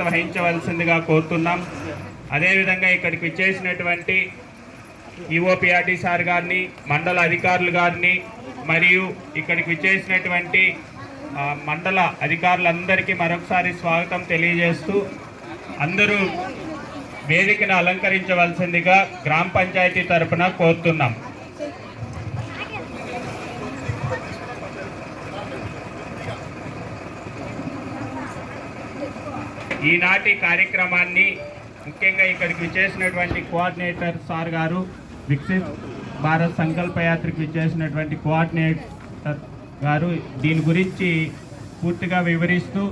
వహించవలసిందిగా కోరుతున్నాం. అదేవిధంగా ఇక్కడికి విచ్చేసినటువంటి ఈఓపిఆర్టీ సార్ గారిని మండల అధికారులు గారిని మరియు ఇక్కడికి విచ్చేసినటువంటి మండల అధికారులందరికీ మరొకసారి స్వాగతం తెలియజేస్తూ అందరూ వేదికను అలంకరించవలసిందిగా గ్రామ పంచాయతీ తరఫున కోరుతున్నాం. ఈనాటి కార్యక్రమాన్ని ముఖ్యంగా ఇక్కడికి విచ్చేసినటువంటి కోఆర్డినేటర్ సార్ గారు వికసిత్ భారత్ సంకల్ప యాత్రకు విచ్చేసినటువంటి కోఆర్డినేటర్ గారు దీని గురించి పూర్తిగా వివరిస్తూ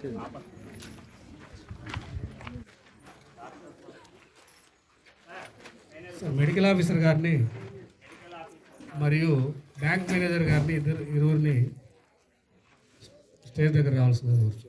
సో మెడికల్ ఆఫీసర్ గారిని మరియు బ్యాంక్ మేనేజర్ గారిని ఇద్దరు ఇరువురిని స్టేజ్ దగ్గర రావాల్సిందిగా కోరుచు